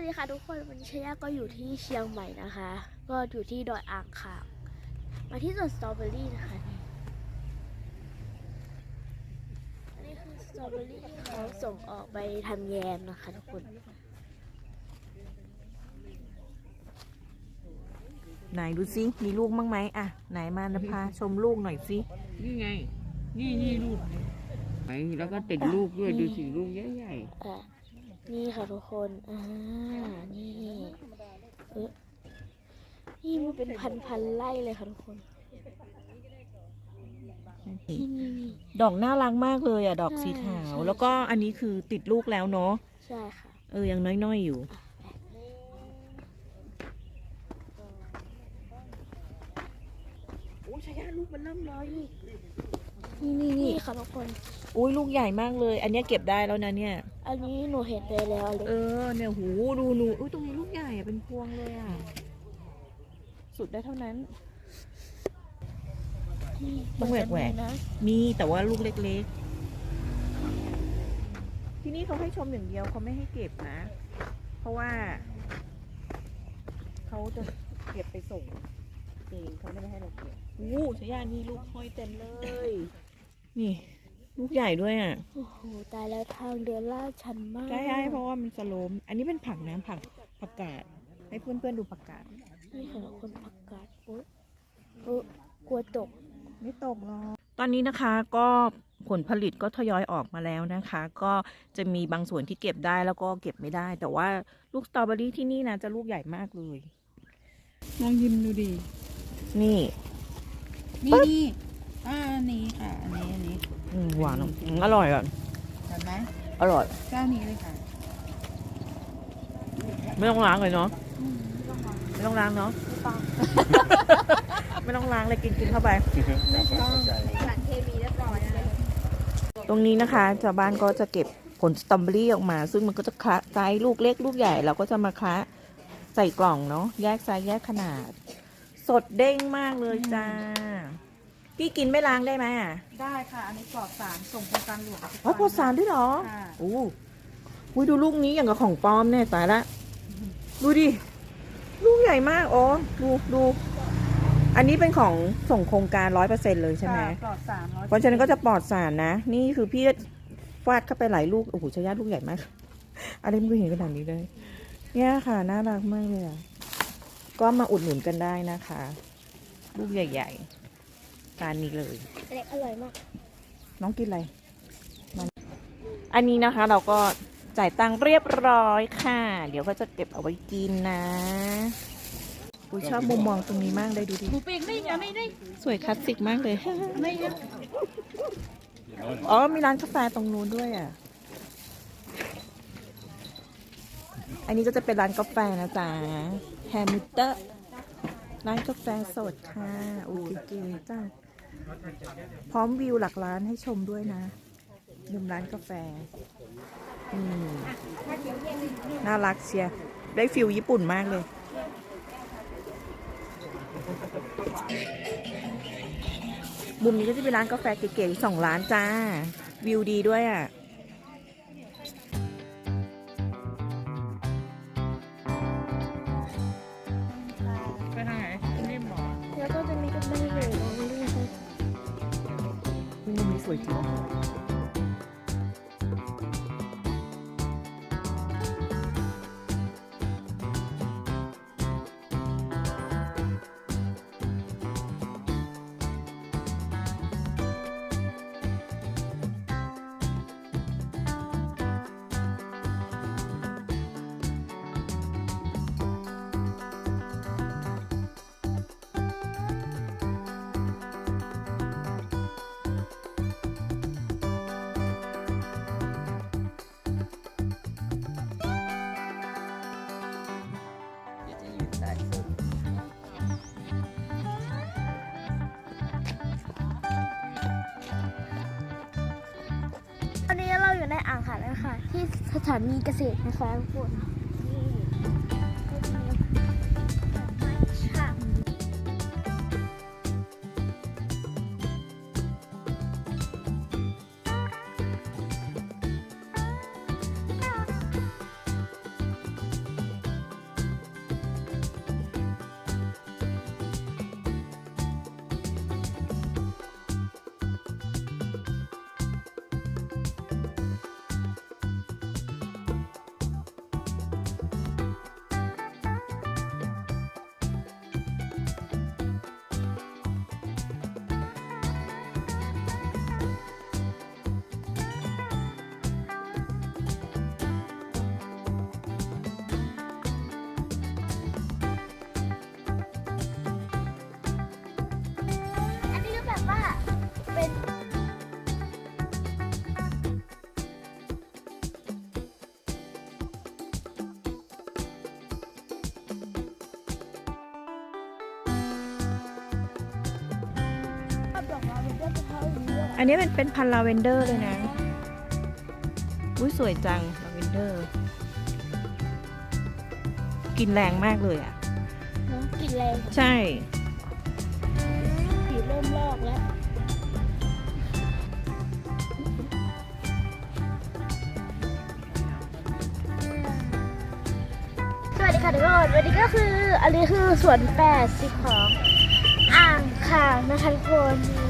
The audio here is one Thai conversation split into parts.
วัสดีค่ะทุกคนวันนี้ชายาก็อยู่ที่เชียงใหม่นะคะ ก็อยู่ที่ดอยอ่างขางมาที่สวนสตรอเบอรี่นะคะนี่อันนี้คือสตรอเบอรี่ที่เขาส่งออกไปทำแยมนะคะทุกคนไหนดูซิมีลูกบ้างไหมอะ ไหนมานภาชมลูกหน่อยสินี่ไง นี่นี่ลูกไหนแล้วก็ติดลูกด้วยดูสิลูกใหญ่อะ นี่ค่ะทุกคน อ่า นี่เออนี่มันเป็นพันพันๆไร่เลยค่ะทุกคน นี่นี่นี่ ดอกน่ารักมากเลยอะ ดอกใช่สีขาว ใช่ แล้วก็อันนี้คือติดลูกแล้วเนาะ ใช่ค่ะ เออ ยังน้อยๆอยู่ โอ้ชายาลูกมันเริ่มเลยนี่นี่นี่ค่ะทุกคน อุ้ยลูกใหญ่มากเลย อันเนี้ยเก็บได้แล้วนะเนี่ย อันนี้หนูเห็นไปแล้วเลยเออเนี่ยหูดูหนูอุ้ยตรงนี้ลูกใหญ่อะเป็นพวงเลยอะ สุดได้เท่านั้นนี่ต้องแหวกแหวกมันจะมีนะมีแต่ว่าลูกเล็กๆ ที่นี่เขาให้ชมอย่างเดียวเขาไม่ให้เก็บนะ เพราะว่าเขาจะเก็บไปส่งเองเขาไม่ได้ให้เราเก็บอู้ชายานี่ลูกห้อยเต็มเลย นี่ ลูกใหญ่ด้วยอะ โอ้โห ตายแล้วทางเดินลาดชันมากใช่ใช่เพราะว่ามันสโลม อันนี้เป็นผักน้ำผักผักกาด ให้เพื่อนๆดูผักกาด นี่ค่ะทุกคนผักกาดโอ๊ยโอ๊ยกลัวตก ไม่ตกหรอก ตอนนี้นะคะก็ผลผลิตก็ทยอยออกมาแล้วนะคะ ก็จะมีบางส่วนที่เก็บได้แล้วก็เก็บไม่ได้ แต่ว่าลูกสตรอเบอรี่ที่นี่นะจะลูกใหญ่มากเลยๆลองยิ้มดูดิ นี่ นี่นี่ อ่าอันนี้ค่ะ อันนี้ อันนี้อืมหวานอะอืมอร่อยอะ เห็นไหมอร่อย เจ้านี้เลยค่ะไม่ต้องล้างเลยเนาะ ไม่ต้องล้างเนาะ ไม่ต้องล้างเลยกินกินเข้าไป สารเคมีเรียบร้อยนะ ตรงนี้นะคะชาวบ้านก็จะเก็บผลสตรอเบอรี่ออกมา ซึ่งมันก็จะคละไซส์ลูกเล็กลูกใหญ่เราก็จะมาคละใส่กล่องเนาะแยกไซส์แยกขนาด สดเด้งมากเลยจ้า พี่กินไม่ล้างได้ไหมอะได้ค่ะ อันนี้ปลอดสารส่งโครงการหลวงอ๋อปลดสารด้วยเหรอค่ะ โอ้อุ้ยดูลูกนี้อย่างกับของปลอมแน่ตายละ ดูดิ ลูกใหญ่มากอ๋อดูดู อันนี้เป็นของส่งโครงการร้อยเปอร์เซ็นเลยใช่ไหม ค่ะปลอดสารร้อยเพราะฉะนั้นก็จะปลอดสารนะ นี่คือพี่ฟาดเข้าไปหลายลูก โอ้โหชายาลูกใหญ่มาก อะไรไม่เคยเห็นขนาดนี้เลย เนี่ยค่ะ น่ารักมากเลยอะก็มาอุดหนุนกันได้นะคะ ลูกใหญ่ ๆ จานนี้เลยเล็กอร่อยมาก น้องกินอะไรมันอันนี้นะคะเราก็จ่ายตังค์เรียบร้อยค่ะ เดี๋ยวก็จะเก็บเอาไว้กินนะอุ้ยชอบมุมมองตรงนี้มากเลยดูดิหมูปีกนี่ยังไม่ได้สวยคลาสสิกมากเลย ไม่ได้อ๋อ มีร้านกาแฟตรงนู้นด้วยอะ อันนี้ก็จะเป็นร้านกาแฟนะจ๊ะแฮมิเตอร์ ร้านกาแฟสดค่ะโอ้เก๋ๆจ้า พร้อมวิวหลักร้านให้ชมด้วยนะมุมร้านกาแฟอืมน่ารักเชียร์ได้ฟิลญี่ปุ่นมากเลย มุมนี้ก็จะเป็นร้านกาแฟเก๋ๆสองร้านจ้า วิวดีด้วยอะ มุม อ่างขันนะคะที่สถานีเกษตรนะคะทุกคน อันนี้มันเป็นพันธุ์ลาเวนเดอร์เลยนะ อุ้ยสวยจังลาเวนเดอร์กลินแรงมากเลยอะเนอะกลิ่นแรงใช่สีเริ่มลอกแล้ว สวัสดีค่ะทุกคน วันนี้ก็คือ อันนี้คือสวนแปดสิบของ อ่างขางนะคะทุกคนนี่เป็น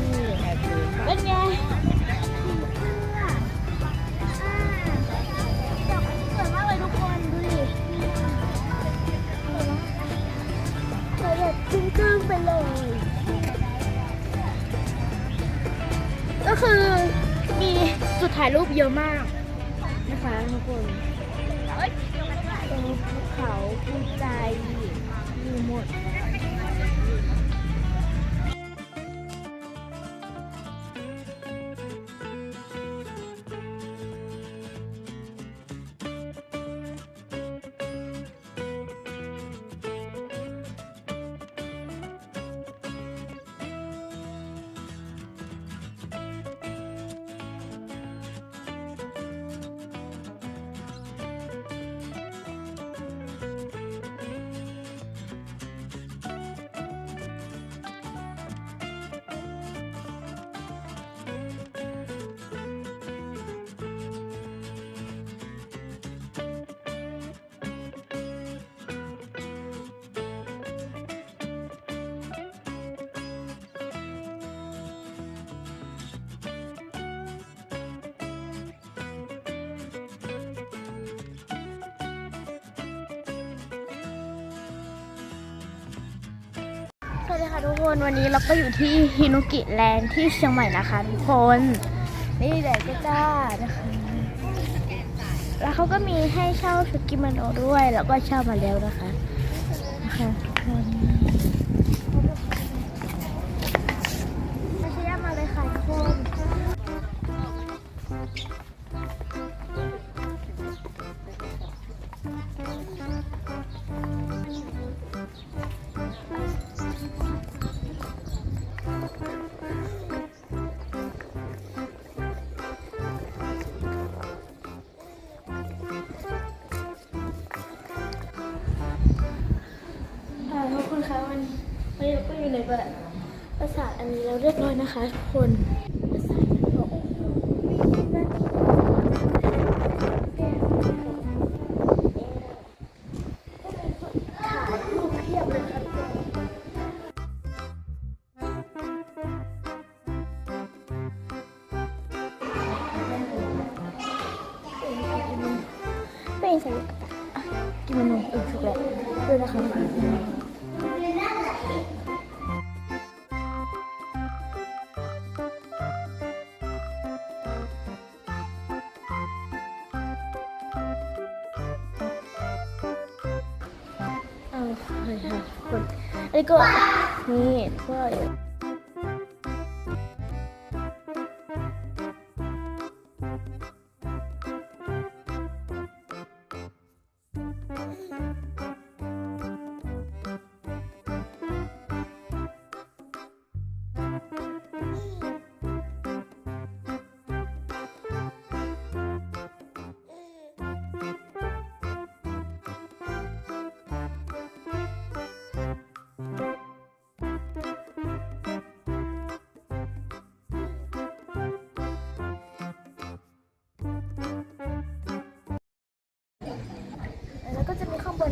ายรูปเยอะมากนะคะทุกคนตรงภูเขาภูใจมีหมด ดีค่ะทุกคนวันนี้เราก็อยู่ที่ฮินุกิแลนด์ที่เชียงใหม่นะคะทุกคน นี่แหละก็จ้านะคะแล้วเขาก็มีให้เช่าชุดกิโมโนด้วยแล้วก็เช่ามาแล้วนะคะนะคะ ค่ะทุกคนคะวันวันนี้เราก็อยู่ในประปราสาทอันนี้แล้วเรียบร้อยนะคะทุกคนปราสาทนั้นก็โอ้โหน่าจะถ่ายรูปเพียบเลยค่ะทุกคนเป็นใส่ลูกกระตายอะกินมันงเออถูกแล้วด้วยนะคะ ดอันนี้ก็นี่ก็แล้ว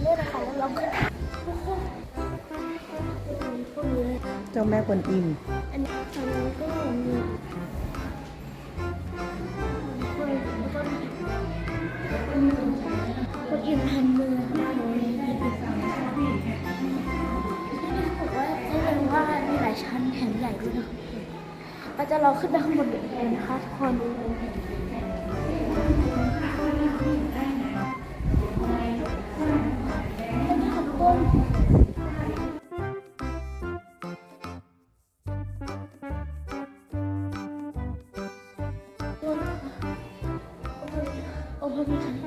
ก็จะมีข้างบนนะคะแล้วเราขึ้นเจ้าแม่กวนอิมอันนี้อันนี้ก็มีก็คนอินพันมือนที่บอกว่าให้เรียกว่ามีหลายชั้นแถมใหญ่ด้วยนะเราจะรอขึ้นไปข้างบนกันนะคะทุกคน โ